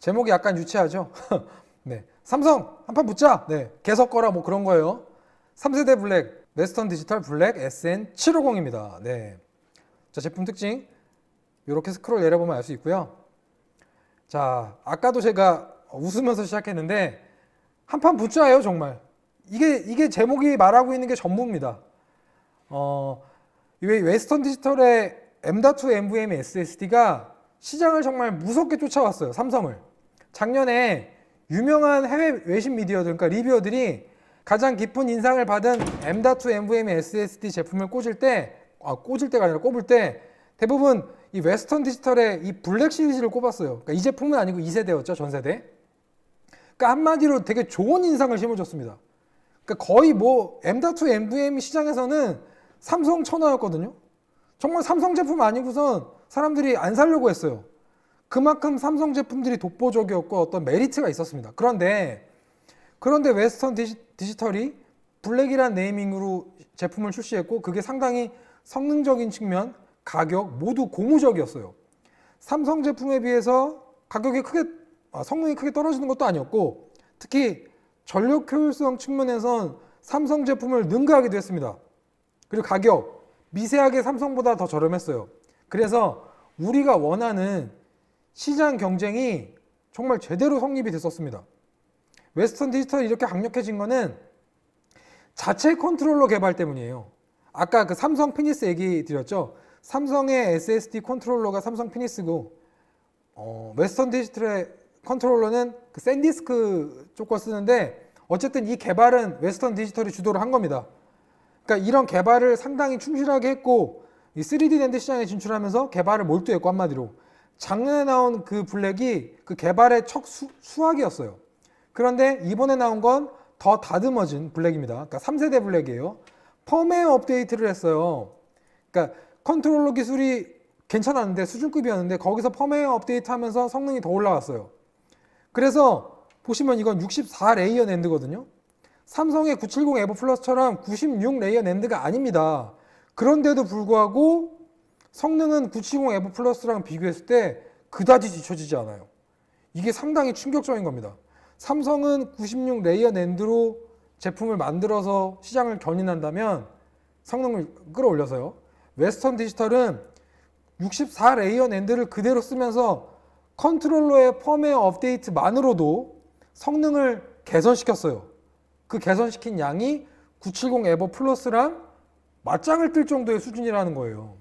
제목이 약간 유치하죠. 네. 삼성 한판 붙자. 네. 개석 거라 뭐 그런 거예요. 3세대 블랙 웨스턴 디지털 블랙 SN750입니다. 네. 자, 제품 특징 이렇게 스크롤 내려보면 알 수 있고요. 자, 아까도 제가 웃으면서 시작했는데 한판 붙자예요, 정말. 이게 이게 제목이 말하고 있는 게 전부입니다. 어, 이 웨스턴 디지털의 M.2 NVMe SSD가 시장을 정말 무섭게 쫓아왔어요. 삼성을. 작년에 유명한 해외 외신 미디어들, 그러니까 리뷰어들이 가장 깊은 인상을 받은 M.2 NVMe SSD 제품을 꽂을 때, 아, 꽂을 때가 아니라 꼽을 때 대부분 이 웨스턴 디지털의 이 블랙 시리즈를 꼽았어요. 그러니까 이 제품은 아니고 2세대였죠, 전 세대. 그러니까 한마디로 되게 좋은 인상을 심어줬습니다. 그러니까 거의 뭐 M.2 NVMe 시장에서는 삼성 천하였거든요. 정말 삼성 제품 아니고선 사람들이 안 살려고 했어요. 그만큼 삼성 제품들이 독보적이었고 어떤 메리트가 있었습니다. 그런데 그런데 웨스턴 디지, 디지 털이 블랙이란 네이밍으로 제품을 출시했고 그게 상당히 성능적인 측면, 가격 모두 고무적이었어요. 삼성 제품에 비해서 가격이 크게 아, 성능이 크게 떨어지는 것도 아니었고 특히 전력 효율성 측면에선 삼성 제품을 능가하기도 했습니다. 그리고 가격 미세하게 삼성보다 더 저렴했어요. 그래서 우리가 원하는 시장 경쟁이 정말 제대로 성립이 됐었습니다. 웨스턴 디지털이 이렇게 강력해진 거는 자체 컨트롤러 개발 때문이에요. 아까 그 삼성 피니스 얘기 드렸죠. 삼성의 SSD 컨트롤러가 삼성 피니스고 어, 웨스턴 디지털의 컨트롤러는 그 샌디스크 쪽 거 쓰는데 어쨌든 이 개발은 웨스턴 디지털이 주도를 한 겁니다. 그러니까 이런 개발을 상당히 충실하게 했고 이 3D 랜드 시장에 진출하면서 개발을 몰두했고 한마디로 작년에 나온 그 블랙이 그 개발의 첫 수, 수학이었어요. 그런데 이번에 나온 건 더 다듬어진 블랙입니다. 그러니까 3세대 블랙이에요. 펌웨어 업데이트를 했어요. 그러니까 컨트롤러 기술이 괜찮았는데 수준급이었는데 거기서 펌웨어 업데이트 하면서 성능이 더 올라왔어요. 그래서 보시면 이건 64레이어 낸드거든요. 삼성의 970 에버 플러스처럼 96레이어 낸드가 아닙니다. 그런데도 불구하고 성능은 970 에버 플러스랑 비교했을 때 그다지 뒤처지지 않아요. 이게 상당히 충격적인 겁니다. 삼성은 96 레이어 낸드로 제품을 만들어서 시장을 견인한다면 성능을 끌어올려서요. 웨스턴 디지털은 64 레이어 낸드를 그대로 쓰면서 컨트롤러의 펌웨어 업데이트만으로도 성능을 개선시켰어요. 그 개선시킨 양이 970 에버 플러스랑 맞짱을 뜰 정도의 수준이라는 거예요.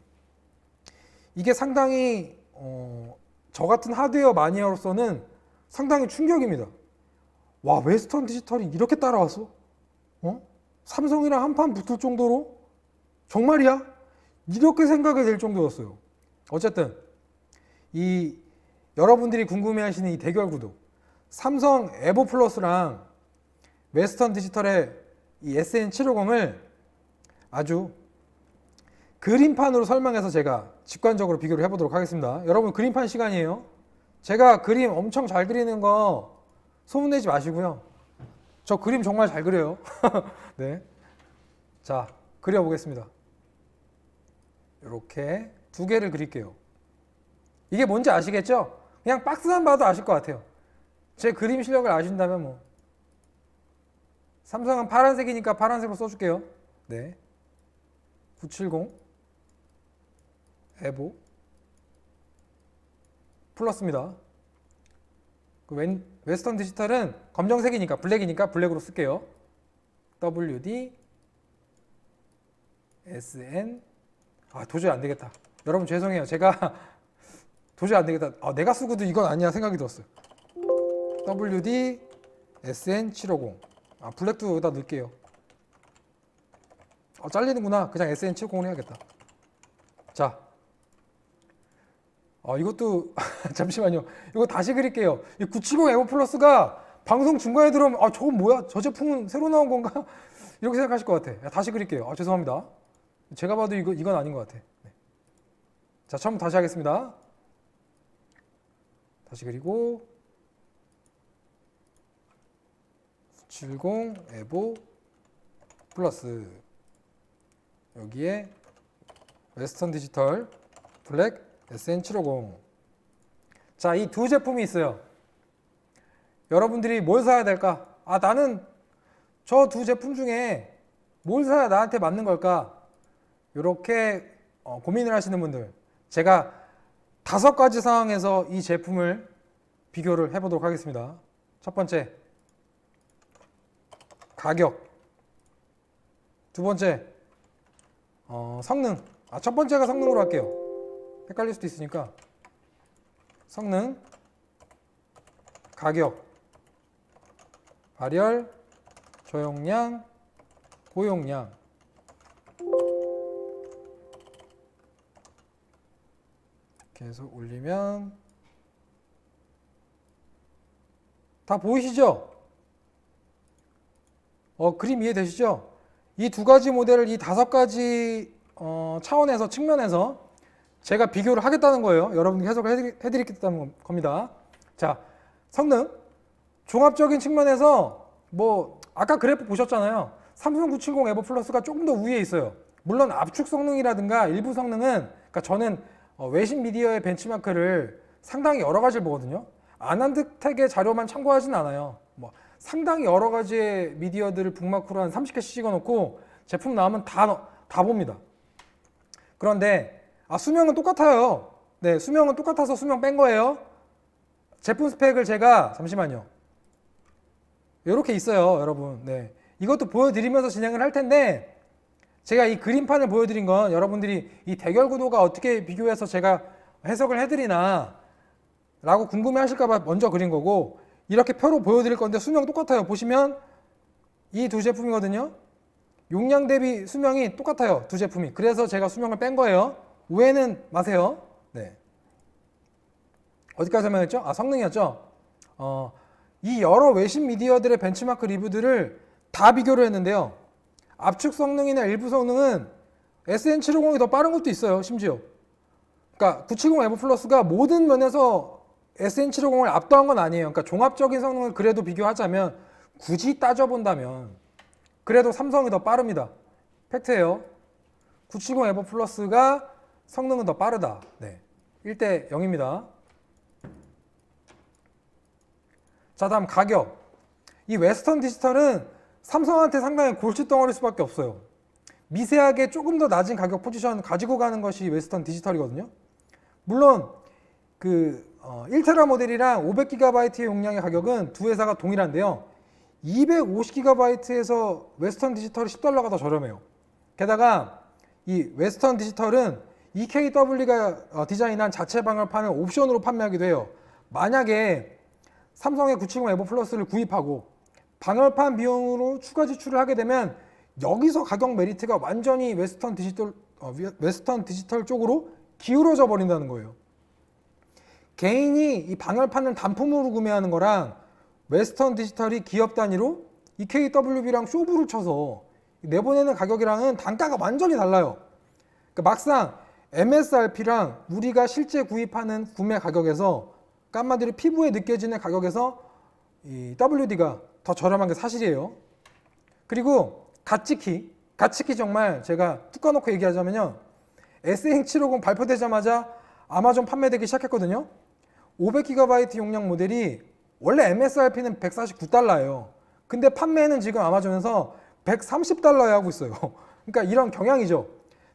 이게 상당히 어, 저 같은 하드웨어 마니아로서는 상당히 충격입니다. 와 웨스턴 디지털이 이렇게 따라왔어? 어? 삼성이랑 한판 붙을 정도로 정말이야? 이렇게 생각이 될 정도였어요. 어쨌든 이 여러분들이 궁금해하시는 이 대결 구도 삼성 에버 플러스랑 웨스턴 디지털의 이 SN750을 아주 그림판으로 설명해서 제가 직관적으로 비교를 해보도록 하겠습니다. 여러분 그림판 시간이에요. 제가 그림 엄청 잘 그리는 거 소문내지 마시고요. 저 그림 정말 잘 그려요. 네. 자, 그려보겠습니다. 이렇게 두 개를 그릴게요. 이게 뭔지 아시겠죠? 그냥 박스만 봐도 아실 것 같아요. 제 그림 실력을 아신다면 뭐. 삼성은 파란색이니까 파란색으로 써줄게요. 네. 970 에보 플러스입니다. 그 웬, 웨스턴 디지털은 검정색이니까 블랙이니까 블랙으로 쓸게요. WD SN 아 도저히 안 되겠다. 여러분 죄송해요. 제가 도저히 안 되겠다. 아, 내가 쓰고도 이건 아니야 생각이 들었어요. WD SN750 아 블랙도 여기다 넣을게요. 어, 잘리는구나. 그냥 SN750 해야겠다. 자, 어, 이것도 잠시만요. 이거 다시 그릴게요. 이 970 에버 플러스가 방송 중간에 들어오면 아 저건 뭐야? 저 제품은 새로 나온 건가? 이렇게 생각하실 것 같아. 야, 다시 그릴게요. 아, 죄송합니다. 제가 봐도 이거 이건 아닌 것 같아. 네. 자, 처음 다시 하겠습니다. 다시 그리고 70 에보 플러스 여기에 웨스턴 디지털 블랙 SN750 자, 이 두 제품이 있어요. 여러분들이 뭘 사야 될까? 아, 나는 저 두 제품 중에 뭘 사야 나한테 맞는 걸까? 이렇게 어, 고민을 하시는 분들, 제가 다섯 가지 상황에서 이 제품을 비교를 해보도록 하겠습니다. 첫 번째, 가격. 두 번째, 어, 성능. 아, 첫 번째가 성능으로 할게요. 헷갈릴 수도 있으니까. 성능, 가격, 발열, 저용량, 고용량. 계속 올리면 다 보이시죠? 어, 그림 이해되시죠? 이 두 가지 모델을 이 다섯 가지 어, 차원에서 측면에서 제가 비교를 하겠다는 거예요. 여러분께 해석을 해드리, 해드리겠다는 겁니다. 자, 성능 종합적인 측면에서 뭐 아까 그래프 보셨잖아요. 삼성 970 에버 플러스가 조금 더 위에 있어요. 물론 압축 성능이라든가 일부 성능은 그러니까 저는 어, 외신 미디어의 벤치마크를 상당히 여러 가지를 보거든요. 아난드텍의 자료만 참고하진 않아요. 뭐 상당히 여러 가지의 미디어들을 북마크로 한 30개씩 찍어놓고 제품 나오면 다, 넣- 다 봅니다. 그런데 아, 수명은 똑같아요. 네, 수명은 똑같아서 수명 뺀 거예요. 제품 스펙을 제가 잠시만요. 이렇게 있어요, 여러분. 네, 이것도 보여드리면서 진행을 할 텐데 제가 이 그림판을 보여드린 건 여러분들이 이 대결 구도가 어떻게 비교해서 제가 해석을 해드리나 라고 궁금해 하실까봐 먼저 그린 거고 이렇게 표로 보여드릴 건데 수명 똑같아요. 보시면 이 두 제품이거든요. 용량 대비 수명이 똑같아요. 두 제품이. 그래서 제가 수명을 뺀 거예요. 오해는 마세요. 네. 어디까지 설명했죠? 아, 성능이었죠? 어, 이 여러 외신 미디어들의 벤치마크 리뷰들을 다 비교를 했는데요. 압축 성능이나 일부 성능은 SN750이 더 빠른 것도 있어요. 심지어. 그러니까 970 에버 플러스가 모든 면에서 SN750을 압도한 건 아니에요. 그러니까 종합적인 성능을 그래도 비교하자면 굳이 따져본다면 그래도 삼성이 더 빠릅니다. 팩트예요. 970 에버 플러스가 성능은 더 빠르다. 네. 1대 0입니다. 자, 다음 가격. 이 웨스턴 디지털은 삼성한테 상당히 골칫 덩어리 수밖에 없어요. 미세하게 조금 더 낮은 가격 포지션 가지고 가는 것이 웨스턴 디지털이거든요. 물론 그 어, 1테라 모델이랑 500GB 용량의 가격은 두 회사가 동일한데요. 250GB에서 웨스턴 디지털이 10달러가 더 저렴해요. 게다가 이 웨스턴 디지털은 EKW가 어, 디자인한 자체 방열판을 옵션으로 판매하기도 해요. 만약에 삼성의 970 에버 플러스를 구입하고 방열판 비용으로 추가 지출을 하게 되면 여기서 가격 메리트가 완전히 웨스턴 디지털 어, 위- 웨스턴 디지털 쪽으로 기울어져 버린다는 거예요. 개인이 이 방열판을 단품으로 구매하는 거랑 웨스턴 디지털이 기업 단위로 EKWB랑 쇼부를 쳐서 내보내는 가격이랑은 단가가 완전히 달라요. 그러니까 막상 MSRP랑 우리가 실제 구입하는 구매 가격에서 깐마들이 피부에 느껴지는 가격에서 이 WD가 더 저렴한 게 사실이에요. 그리고 가치키, 가치키 정말 제가 툭 까놓고 얘기하자면요. SN750 발표되자마자 아마존 판매되기 시작했거든요. 500GB 용량 모델이 원래 MSRP는 149달러예요. 근데 판매는 지금 아마존에서 130달러에 하고 있어요. 그러니까 이런 경향이죠.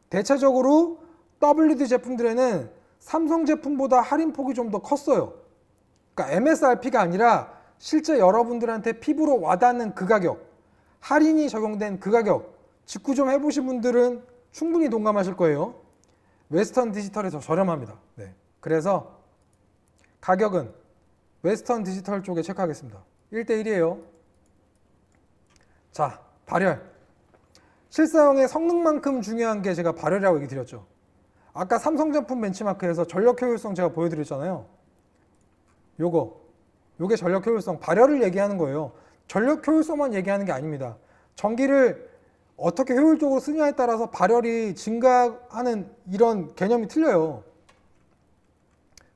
대체적으로 WD 제품들에는 삼성 제품보다 할인 폭이 좀 더 컸어요. 그러니까 MSRP가 아니라 실제 여러분들한테 피부로 와닿는 그 가격, 할인이 적용된 그 가격, 직구 좀 해보신 분들은 충분히 동감하실 거예요. 웨스턴 디지털이 더 저렴합니다. 네. 그래서 가격은 웨스턴 디지털 쪽에 체크하겠습니다. 1대1이에요. 자, 발열. 실사용의 성능만큼 중요한 게 제가 발열이라고 얘기 드렸죠. 아까 삼성 제품 벤치마크에서 전력 효율성 제가 보여드렸잖아요. 요거, 요게 전력 효율성, 발열을 얘기하는 거예요. 전력 효율성만 얘기하는 게 아닙니다. 전기를 어떻게 효율적으로 쓰냐에 따라서 발열이 증가하는 이런 개념이 틀려요.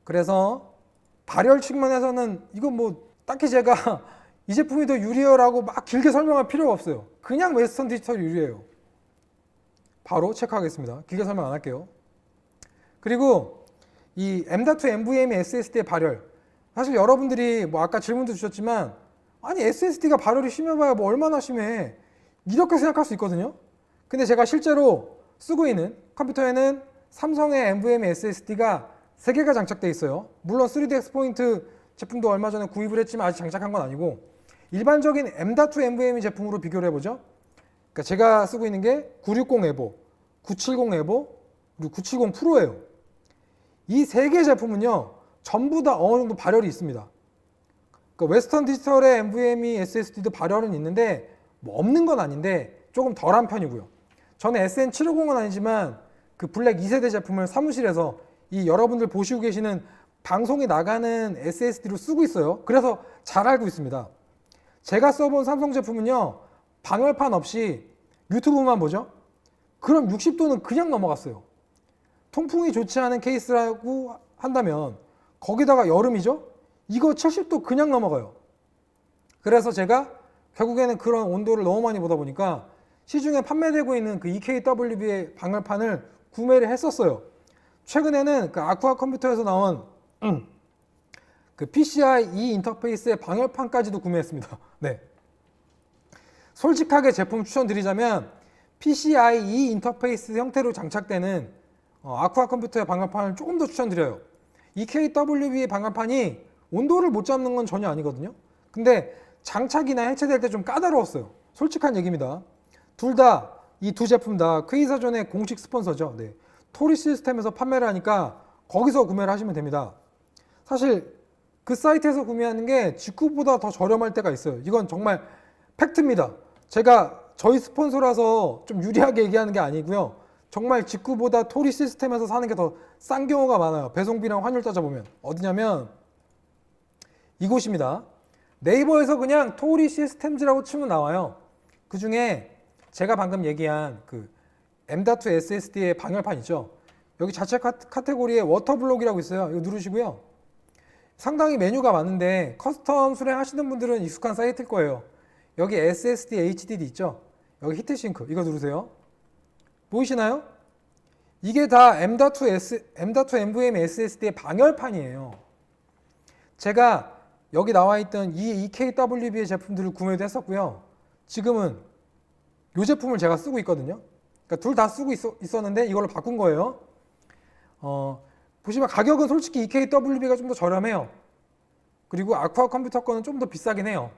그래서 발열 측면에서는 이건 뭐 딱히 제가 이 제품이 더 유리해요라고 막 길게 설명할 필요가 없어요. 그냥 웨스턴 디지털 유리해요. 바로 체크하겠습니다. 길게 설명 안 할게요. 그리고 이 M.2 NVMe SSD의 발열 사실 여러분들이 뭐 아까 질문도 주셨지만 아니 SSD가 발열이 심해봐야 뭐 얼마나 심해 이렇게 생각할 수 있거든요. 근데 제가 실제로 쓰고 있는 컴퓨터에는 삼성의 NVMe SSD가 3개가 장착돼 있어요. 물론 3DX 포인트 제품도 얼마 전에 구입을 했지만 아직 장착한 건 아니고 일반적인 M.2 NVMe 제품으로 비교를 해보죠. 그러니까 제가 쓰고 있는 게 960 에보, 970 에보, 그리고 970 프로예요. 이 세 개 제품은요 전부 다 어느 정도 발열이 있습니다. 그러니까 웨스턴 디지털의 NVMe SSD도 발열은 있는데 뭐 없는 건 아닌데 조금 덜한 편이고요. 저는 SN750은 아니지만 그 블랙 2세대 제품을 사무실에서 이 여러분들 보시고 계시는 방송에 나가는 SSD로 쓰고 있어요. 그래서 잘 알고 있습니다. 제가 써본 삼성 제품은요 방열판 없이 유튜브만 보죠. 그럼 60도는 그냥 넘어갔어요. 통풍이 좋지 않은 케이스라고 한다면 거기다가 여름이죠? 이거 70도 그냥 넘어가요. 그래서 제가 결국에는 그런 온도를 너무 많이 보다 보니까 시중에 판매되고 있는 그 EKWB의 방열판을 구매를 했었어요. 최근에는 그 아쿠아 컴퓨터에서 나온 음, 그 PCI E 인터페이스의 방열판까지도 구매했습니다. 네. 솔직하게 제품 추천드리자면 PCI E 인터페이스 형태로 장착되는 어, 아쿠아 컴퓨터의 방열판을 조금 더 추천드려요. EKWB의 방열판이 온도를 못 잡는 건 전혀 아니거든요. 근데 장착이나 해체될 때 좀 까다로웠어요. 솔직한 얘기입니다. 둘 다 이 두 제품 다 크이사존의 공식 스폰서죠. 네. 토리 시스템에서 판매를 하니까 거기서 구매를 하시면 됩니다. 사실 그 사이트에서 구매하는 게 직구보다 더 저렴할 때가 있어요. 이건 정말 팩트입니다. 제가 저희 스폰서라서 좀 유리하게 얘기하는 게 아니고요. 정말 직구보다 토리 시스템에서 사는 게 더 싼 경우가 많아요. 배송비랑 환율 따져보면. 어디냐면 이곳입니다. 네이버에서 그냥 토리 시스템즈라고 치면 나와요. 그 중에 제가 방금 얘기한 그 M.2 SSD의 방열판 있죠. 여기 자체 카- 카테고리에 워터블록이라고 있어요. 이거 누르시고요. 상당히 메뉴가 많은데 커스텀 수행하시는 분들은 익숙한 사이트일 거예요. 여기 SSD HDD 있죠. 여기 히트싱크 이거 누르세요. 보이시나요? 이게 다 M.2 S, M.2 NVMe SSD의 방열판이에요. 제가 여기 나와 있던 이 EKWB의 제품들을 구매도 했었고요. 지금은 이 제품을 제가 쓰고 있거든요. 그러니까 둘 다 쓰고 있 었는데 이걸로 바꾼 거예요. 어, 보시면 가격은 솔직히 EKWB가 좀 더 저렴해요. 그리고 아쿠아 컴퓨터 거는 좀 더 비싸긴 해요.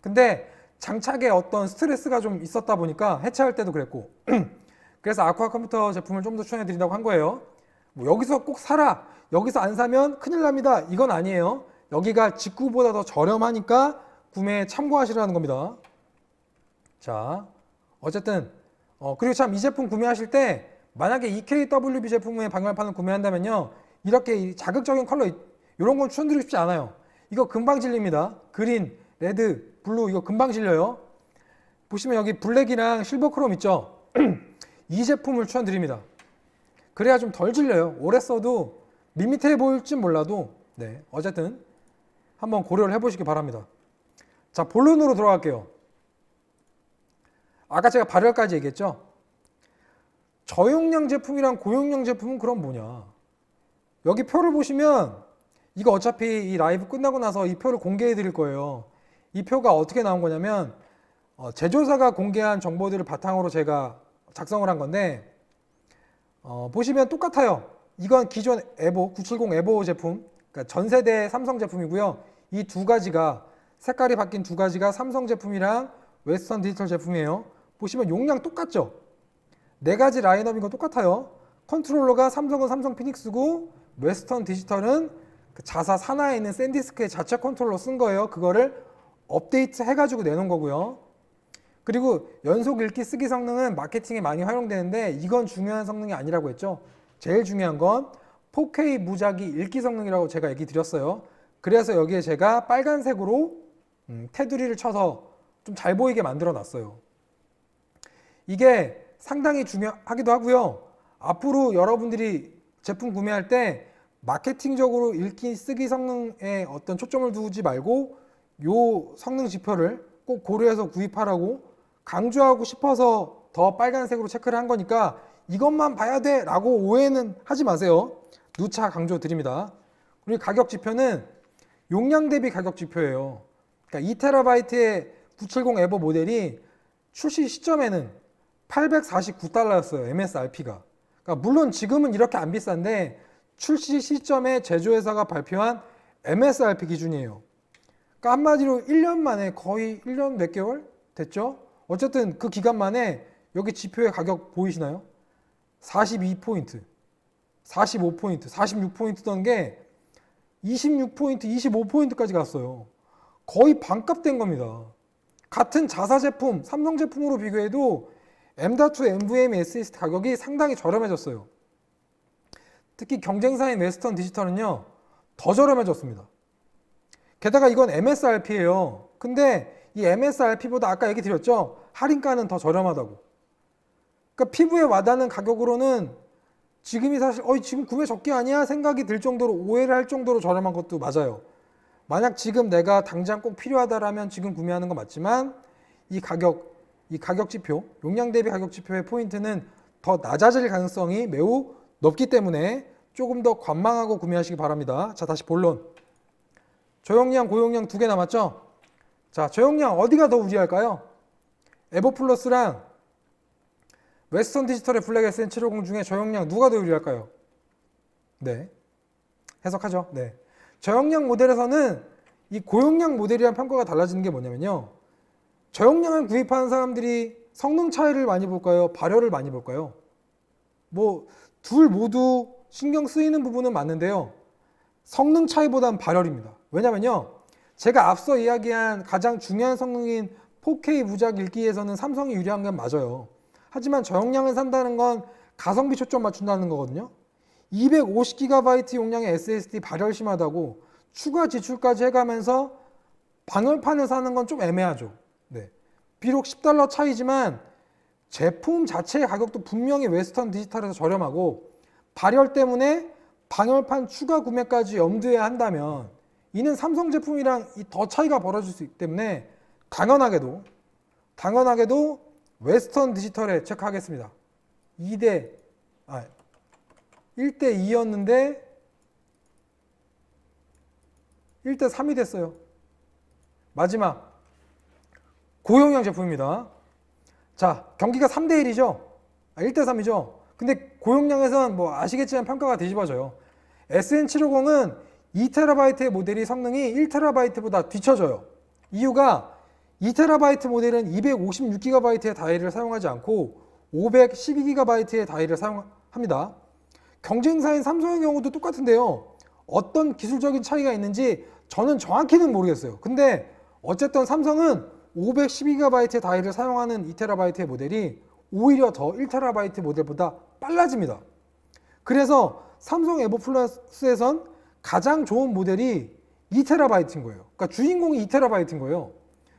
근데 장착에 어떤 스트레스가 좀 있었다 보니까 해체할 때도 그랬고 그래서 아쿠아 컴퓨터 제품을 좀 더 추천해 드린다고 한 거예요. 뭐 여기서 꼭 사라. 여기서 안 사면 큰일 납니다. 이건 아니에요. 여기가 직구보다 더 저렴하니까 구매에 참고하시라는 겁니다. 자, 어쨌든 어, 그리고 참 이 제품 구매하실 때 만약에 EKWB 제품의 방열판을 구매한다면요 이렇게 이 자극적인 컬러 이런 건 추천드리고 싶지 않아요. 이거 금방 질립니다. 그린, 레드, 블루 이거 금방 질려요. 보시면 여기 블랙이랑 실버 크롬 있죠. 이 제품을 추천드립니다. 그래야 좀 덜 질려요. 오래 써도 밋밋해 보일지 몰라도 네 어쨌든 한번 고려를 해보시기 바랍니다. 자 본론으로 들어갈게요. 아까 제가 발열까지 얘기했죠. 저용량 제품이랑 고용량 제품은 그럼 뭐냐? 여기 표를 보시면 이거 어차피 이 라이브 끝나고 나서 이 표를 공개해 드릴 거예요. 이 표가 어떻게 나온 거냐면 어, 제조사가 공개한 정보들을 바탕으로 제가 작성을 한 건데 어, 보시면 똑같아요. 이건 기존 에보 970 에보 제품, 그러니까 전 세대 삼성 제품이고요. 이 두 가지가 색깔이 바뀐 두 가지가 삼성 제품이랑 웨스턴 디지털 제품이에요. 보시면 용량 똑같죠? 네 가지 라인업인 건 똑같아요. 컨트롤러가 삼성은 삼성 피닉스고 웨스턴 디지털은 그 자사 산하에 있는 샌디스크의 자체 컨트롤러 쓴 거예요. 그거를 업데이트 해가지고 내놓은 거고요. 그리고 연속 읽기 쓰기 성능은 마케팅에 많이 활용되는데 이건 중요한 성능이 아니라고 했죠. 제일 중요한 건 4K 무작위 읽기 성능이라고 제가 얘기 드렸어요. 그래서 여기에 제가 빨간색으로 음, 테두리를 쳐서 좀 잘 보이게 만들어 놨어요. 이게 상당히 중요하기도 하고요. 앞으로 여러분들이 제품 구매할 때 마케팅적으로 읽기 쓰기 성능에 어떤 초점을 두지 말고 요 성능 지표를 꼭 고려해서 구입하라고 강조하고 싶어서 더 빨간색으로 체크를 한 거니까 이것만 봐야 돼 라고 오해는 하지 마세요. 누차 강조 드립니다. 그리고 가격 지표는 용량 대비 가격 지표예요. 그러니까 2TB의 970 에버 모델이 출시 시점에는 849달러였어요. MSRP가. 그러니까 물론 지금은 이렇게 안 비싼데 출시 시점에 제조회사가 발표한 MSRP 기준이에요. 그러니까 한마디로 1년 만에 거의 1년 몇 개월 됐죠? 어쨌든 그 기간 만에 여기 지표의 가격 보이시나요? 42포인트, 45포인트, 46포인트던 게 26포인트, 25포인트까지 갔어요. 거의 반값 된 겁니다. 같은 자사 제품, 삼성 제품으로 비교해도 M.2 NVMe SSD 가격이 상당히 저렴해졌어요. 특히 경쟁사인 웨스턴 디지털은요, 더 저렴해졌습니다. 게다가 이건 MSRP예요. 근데 이 MSRP보다 아까 얘기 드렸죠? 할인가는 더 저렴하다고. 그러니까 피부에 와닿는 가격으로는 지금이 사실 어이 지금 구매 적기 아니야 생각이 들 정도로 오해를 할 정도로 저렴한 것도 맞아요. 만약 지금 내가 당장 꼭 필요하다라면 지금 구매하는 건 맞지만 이 가격 이 가격 지표 용량 대비 가격 지표의 포인트는 더 낮아질 가능성이 매우 높기 때문에 조금 더 관망하고 구매하시기 바랍니다. 자 다시 본론 저용량 고용량 두 개 남았죠? 자 저용량 어디가 더 우리할까요? 에버플러스랑 웨스턴 디지털의 블랙 SN750 중에 저용량 누가 더 유리할까요? 네. 해석하죠. 네. 저용량 모델에서는 이 고용량 모델이랑 평가가 달라지는 게 뭐냐면요. 저용량을 구입하는 사람들이 성능 차이를 많이 볼까요? 발열을 많이 볼까요? 뭐, 둘 모두 신경 쓰이는 부분은 맞는데요. 성능 차이보단 발열입니다. 왜냐면요. 제가 앞서 이야기한 가장 중요한 성능인 4K 무작 읽기에서는 삼성이 유리한 건 맞아요. 하지만 저용량을 산다는 건 가성비 초점 맞춘다는 거거든요. 250GB 용량의 SSD 발열 심하다고 추가 지출까지 해가면서 방열판을 사는 건 좀 애매하죠. 네. 비록 10달러 차이지만 제품 자체의 가격도 분명히 웨스턴 디지털에서 저렴하고 발열 때문에 방열판 추가 구매까지 염두에 한다면 이는 삼성 제품이랑 이더 차이가 벌어질 수 있기 때문에 당연하게도 당연하게도 웨스턴 디지털에 체크하겠습니다. 2대 아 1대 2였는데 1대 3이 됐어요. 마지막 고용량 제품입니다. 자, 경기가 3대 1이죠. 아, 1대 3이죠. 근데 고용량에선 뭐 아시겠지만 평가가 뒤집어져요. SN750은 2TB의 모델이 성능이 1TB보다 뒤쳐져요. 이유가 2TB 모델은 256GB의 다이를 사용하지 않고 512GB의 다이를 사용합니다. 경쟁사인 삼성의 경우도 똑같은데요. 어떤 기술적인 차이가 있는지 저는 정확히는 모르겠어요. 근데 어쨌든 삼성은 512GB의 다이를 사용하는 2TB의 모델이 오히려 더 1TB 모델보다 빨라집니다. 그래서 삼성 에버 플러스에선 가장 좋은 모델이 2TB인 거예요. 그러니까 주인공이 2TB인 거예요.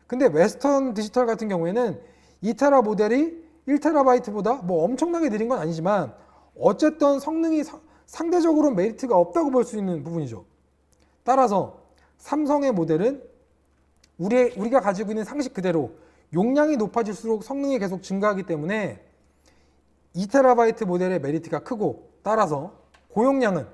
근데 웨스턴 디지털 같은 경우에는 2테라 모델이 1테라바이트보다 뭐 엄청나게 느린 건 아니지만 어쨌든 성능이 사- 상대적으로 메리트가 없다고 볼 수 있는 부분이죠. 따라서 삼성의 모델은 우리, 우리가 가지고 있는 상식 그대로 용량이 높아질수록 성능이 계속 증가하기 때문에 2테라바이트 모델의 메리트가 크고 따라서 고용량은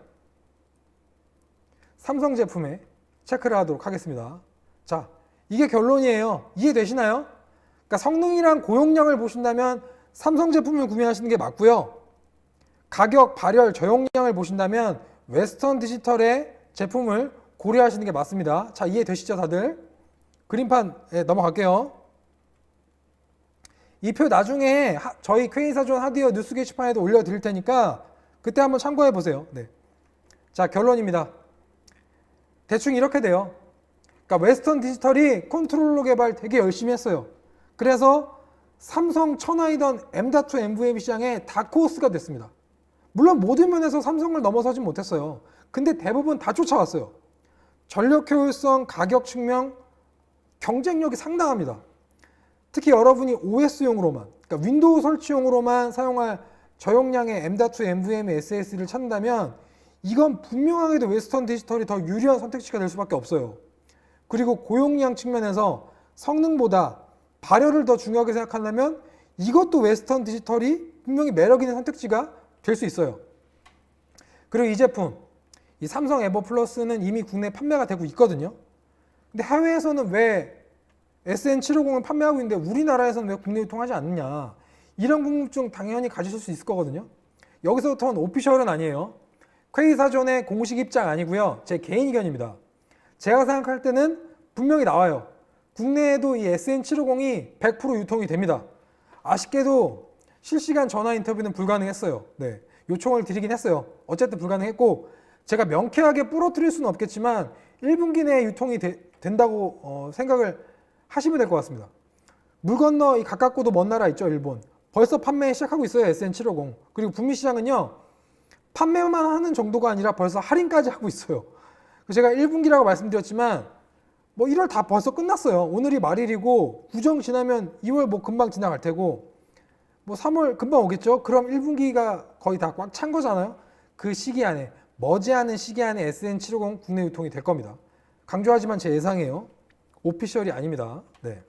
삼성 제품에 체크를 하도록 하겠습니다. 자, 이게 결론이에요. 이해되시나요? 그러니까 성능이랑 고용량을 보신다면 삼성 제품을 구매하시는 게 맞고요. 가격, 발열, 저용량을 보신다면 웨스턴 디지털의 제품을 고려하시는 게 맞습니다. 자, 이해되시죠, 다들? 그림판에 넘어갈게요. 이 표 나중에 하- 저희 K사전 하드웨어 뉴스 게시판에도 올려드릴 테니까 그때 한번 참고해 보세요. 네. 자, 결론입니다. 대충 이렇게 돼요. 그러니까 웨스턴 디지털이 컨트롤러 개발 되게 열심히 했어요. 그래서 삼성 천하이던 M.2 NVMe 시장의 다크호스가 됐습니다. 물론 모든 면에서 삼성을 넘어서진 못했어요. 근데 대부분 다 쫓아왔어요. 전력 효율성, 가격 측면, 경쟁력이 상당합니다. 특히 여러분이 OS용으로만, 그러니까 윈도우 설치용으로만 사용할 저용량의 M.2 NVMe SSD를 찾는다면 이건 분명하게도 웨스턴 디지털이 더 유리한 선택지가 될 수밖에 없어요. 그리고 고용량 측면에서 성능보다 발열을 더 중요하게 생각한다면 이것도 웨스턴 디지털이 분명히 매력 있는 선택지가 될 수 있어요. 그리고 이 제품 이 삼성 에버 플러스는 이미 국내 판매가 되고 있거든요. 근데 해외에서는 왜 SN750을 판매하고 있는데 우리나라에서는 왜 국내 유통하지 않느냐? 이런 궁금증 당연히 가지실 수 있을 거거든요. 여기서부터는 오피셜은 아니에요. 퀘이 사전의 공식 입장 아니고요. 제 개인 의견입니다. 제가 생각할 때는 분명히 나와요. 국내에도 이 SN750이 100% 유통이 됩니다. 아쉽게도 실시간 전화 인터뷰는 불가능했어요. 네. 요청을 드리긴 했어요. 어쨌든 불가능했고 제가 명쾌하게 부러뜨릴 수는 없겠지만 1분기 내에 유통이 되- 된다고 어, 생각을 하시면 될 것 같습니다. 물 건너 이 가깝고도 먼 나라 있죠, 일본. 벌써 판매 시작하고 있어요, SN750. 그리고 북미 시장은요. 판매만 하는 정도가 아니라 벌써 할인까지 하고 있어요. 제가 1분기라고 말씀드렸지만 뭐 1월 다 벌써 끝났어요. 오늘이 말일이고 구정 지나면 2월 뭐 금방 지나갈 테고 뭐 3월 금방 오겠죠. 그럼 1분기가 거의 다 꽉 찬 거잖아요. 그 시기 안에 머지않은 시기 안에 SN750 국내 유통이 될 겁니다. 강조하지만 제 예상이에요. 오피셜이 아닙니다. 네.